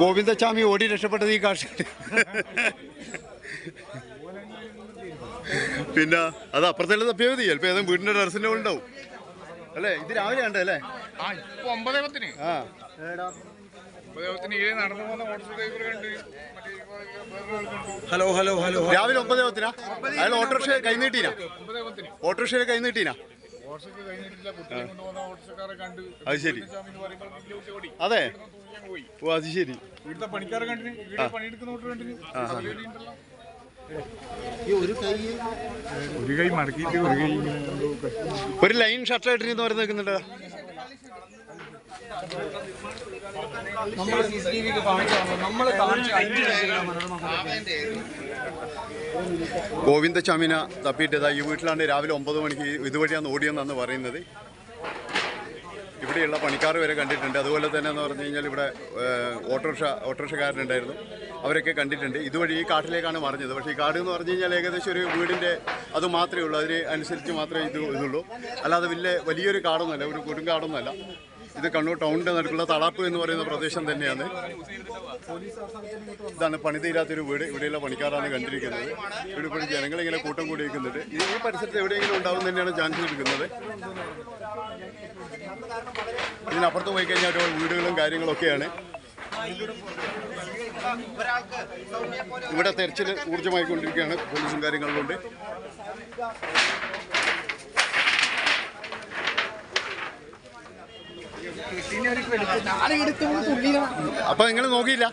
ഗോവിന്ദസ്വാമി ഓടി രക്ഷപ്പെട്ടത് ഈ കാഴ്ച. പിന്നെ അത് അപ്പുറത്തെല്ലാം തപ്പിയാൽ മതി. ചിലപ്പോൾ ഏതെങ്കിലും വീടിന്റെ ടെറസിന്റെ ഉണ്ടാവും. അല്ലേ? ഇത് രാവിലെ ഉണ്ട് അല്ലേ ആ ഇപ്പൊ ഒമ്പതേ പത്തിന്. Hello hello hello. രാവിലെ ഒമ്പതേ പത്തിനാ? അയാൾ ഓട്ടോറിക്ഷ കൈനീട്ടീനാ? ഓട്ടോറിക്ഷയിൽ കൈ അത് ശരി. അതെ. പോയി. ഓ അത് ശരി. പണിക്കാരെ കണ്ടിന്. വീട്ടിൽ പണിയെടുക്കുന്ന ഓട്ടോ കണ്ടിന്. ഒരു കൈ മടക്കിയിട്ട് ഒരു കൈ ഒരു ലൈൻ ഷർട്ട് ആയിട്ട് വരുന്ന നിൽക്കുന്നുണ്ട്? നമ്മൾ സി സി ടി വിക്ക് കാണിച്ചു നമ്മൾ ഗോവിന്ദസ്വാമിനെ തപ്പിയിട്ടതാ ഈ വീട്ടിലാണ് രാവിലെ ഒമ്പത് മണിക്ക് ഇതുവഴിയാണ് ഓടിയെന്നാണ് പറയുന്നത്. ഇവിടെയുള്ള പണിക്കാർ വരെ കണ്ടിട്ടുണ്ട്. അതുപോലെ തന്നെ എന്ന് പറഞ്ഞു കഴിഞ്ഞാൽ ഇവിടെ ഓട്ടോറിക്ഷ ഓട്ടോറിക്ഷക്കാരനുണ്ടായിരുന്നു. അവരൊക്കെ കണ്ടിട്ടുണ്ട്. ഇതുവഴി ഈ കാട്ടിലേക്കാണ് മറിഞ്ഞത്. പക്ഷേ ഈ കാട് എന്ന് പറഞ്ഞു കഴിഞ്ഞാൽ ഏകദേശം ഒരു വീടിന്റെ അത് മാത്രമേ ഉള്ളൂ. അതിന് അനുസരിച്ച് മാത്രമേ ഇത് ഇതുള്ളൂ. അല്ലാതെ വലിയ വലിയൊരു കാടൊന്നുമല്ല. ഒരു കൊടുങ്കാടൊന്നുമല്ല ഇത് കണ്ണൂർ ടൗണിന്റെ നടുക്കുള്ള തളാപ്പ് എന്ന് പറയുന്ന പ്രദേശം തന്നെയാണ്. ഇതാണ് പണി തീരാത്തൊരു വീട്. ഇവിടെയുള്ള പണിക്കാരാണ് കണ്ടിരിക്കുന്നത്. ഇവിടെ ഇപ്പോൾ ജനങ്ങൾ ഇങ്ങനെ കൂട്ടം കൂടി നിൽക്കുന്നുണ്ട് ഇത് ഈ പരിസരത്ത് എവിടെയെങ്കിലും ഉണ്ടാവും തന്നെയാണ് ചാൻസ് എടുക്കുന്നത് ഇതിനപ്പുറത്ത് പോയി കഴിഞ്ഞാൽ വീടുകളും കാര്യങ്ങളൊക്കെയാണ് ഇവിടെ തെരച്ചിൽ ഊർജമായിക്കൊണ്ടിരിക്കുകയാണ്. പോലീസും കാര്യങ്ങളിലുണ്ട് അപ്പൊ നിങ്ങൾ നോക്കിയില്ല?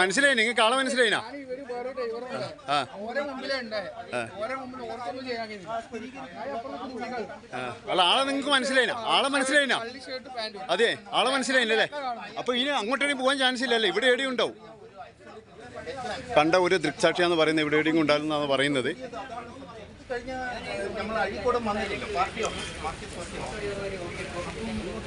മനസ്സിലായി നിങ്ങൾക്ക് ആളെ മനസ്സിലായിനാ. അല്ല ആളെ നിങ്ങൾക്ക് മനസ്സിലായിനാ? ആളെ മനസ്സിലായിനാ? അതെ ആളെ മനസ്സിലായില്ലേ അപ്പൊ ഇനി അങ്ങോട്ടേ പോകാൻ ചാൻസ് ഇല്ലല്ലേ? ഇവിടെ എവിടെയും ഉണ്ടാവും? കണ്ട ഒരു ദൃക്സാക്ഷിയാന്ന് പറയുന്നത് ഇവിടെ എവിടെയും ഉണ്ടായിരുന്നാണ് പറയുന്നത്. നമ്മൾ അഴിക്കോടും വന്നില്ലല്ലോ പാർട്ടിയോ